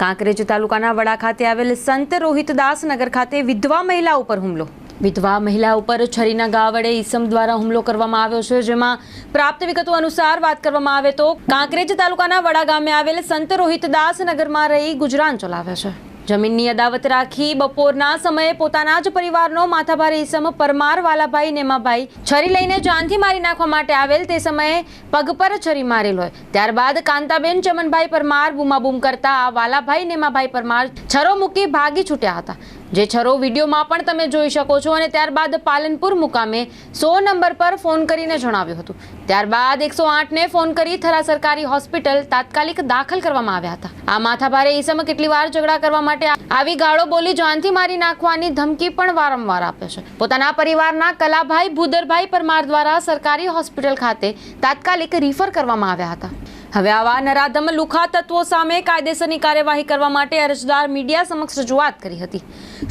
કાંકરેજ તાલુકાના વડા ખાતે આવેલ સંત રોહિતદાસ નગર ખાતે વિધવા મહિલા ઉપર હુમલો. વિધવા મહિલા ઉપર છરીના ગા વડે ઈસમ દ્વારા હુમલો કરવામાં આવ્યો છે, જેમાં પ્રાપ્ત વિગતો અનુસાર વાત કરવામાં આવે તો કાંકરેજ તાલુકાના વડા ગામે આવેલ સંત રોહિતદાસ નગરમાં રહી ગુજરાન ચલાવે છે. જમીનની અદાવત રાખી બપોરના સમયે પોતાના જ પરિવારનો માથાભારે ઇસમ પરમાર વાલાભાઈ નેમાભાઈ છરી લઈને જાનથી મારી નાખવા માટે આવેલ તે સમયે પગ પર છરી મારેલ હોય. ત્યારબાદ કાંતાબેન ચમનભાઈ પરમાર બૂમાબૂમ કરતા આ વાલાભાઈ નેમાભાઈ પરમાર છરો મૂકી ભાગી છૂટ્યા હતા. જે છરો વિડીયોમાં પણ તમે જોઈ શકો છો અને ત્યારબાદ પાલનપુર મુકામે સો નંબર પર ફોન કરીને જણાવ્યું હતું. ત્યારબાદ એકસો આઠને ફોન કરી થરા સરકારી હોસ્પિટલ તાત્કાલિક દાખલ કરવામાં આવ્યા હતા. આ માથાભારે ઈસમ કેટલી વાર ઝઘડા કરવા માટે આવી ગાળો બોલી જાનથી મારી નાખવાની ધમકી પણ વારંવાર આપે છે. પોતાના પરિવારના કલાભાઈ ભૂદરભાઈ પરમાર દ્વારા સરકારી હોસ્પિટલ ખાતે તાત્કાલિક રિફર કરવામાં આવ્યા હતા. હવે આવા નરાધમ લુખા તત્વો સામે કાયદેસરની કાર્યવાહી કરવા માટે અરજદાર મીડિયા સમક્ષ રજૂઆત કરી હતી.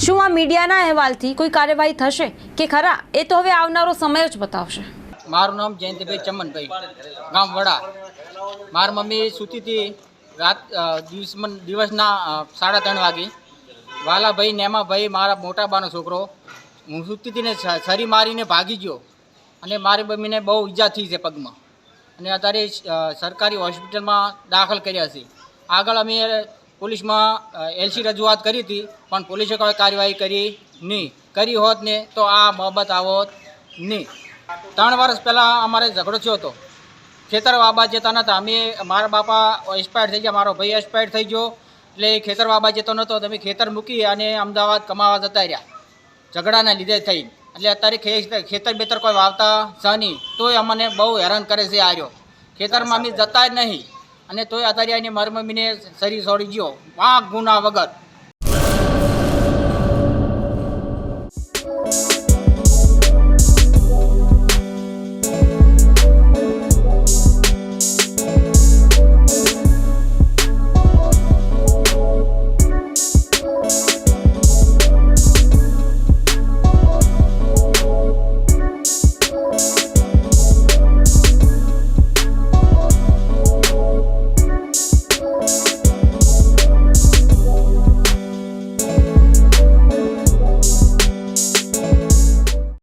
શું આ મીડિયાના અહેવાલથી કોઈ કાર્યવાહી થશે કે ખરા? એ તો હવે આવનારો સમય જ બતાવશે. મારું નામ જયંતિભાઈ ચમનભાઈ, ગામ વડા. મારી મમ્મી સૂતી હતી રાત દિવસ દિવસના સાડા ત્રણ વાગે. વાલાભાઈ, નેમાભાઈ, મારા મોટા બાનો છોકરો. હું સૂતી હતી છરી મારીને ભાગી ગયો. અને મારી મમ્મીને બહુ ઈજા થઈ છે પગમાં. અને અત્યારે સરકારી હોસ્પિટલમાં દાખલ કર્યા છે. આગળ અમે પોલીસમાં એલસી રજૂઆત કરી હતી, પણ પોલીસે કોઈ કાર્યવાહી કરી નહીં. કરી હોત ને તો આ બાબત આવોત નહીં. ત્રણ વર્ષ પહેલાં અમારે ઝઘડો થયો હતો. ખેતર બાબા જતા નહોતા અમે, મારા બાપા એક્સપાયર થઈ ગયા. મારો ભાઈ એક્સપાયર થઈ ગયો. એટલે ખેતર બાબા જતો નહોતો તમે ખેતર મૂકી અને અમદાવાદ કમાવા જતા રહ્યા. ઝઘડાના લીધે થઈ એટલે અત્યારે ખેતર બેતર કોઈ વાવતા છે નહીં. તોય અમને બહુ હેરાન કરે છે આર્યો ખેતરમાં અમે જતા જ નહીં. અને તોય અત્યારે એની મરમમીને શરીર છોડી ગયો. વાંક ગુના વગર.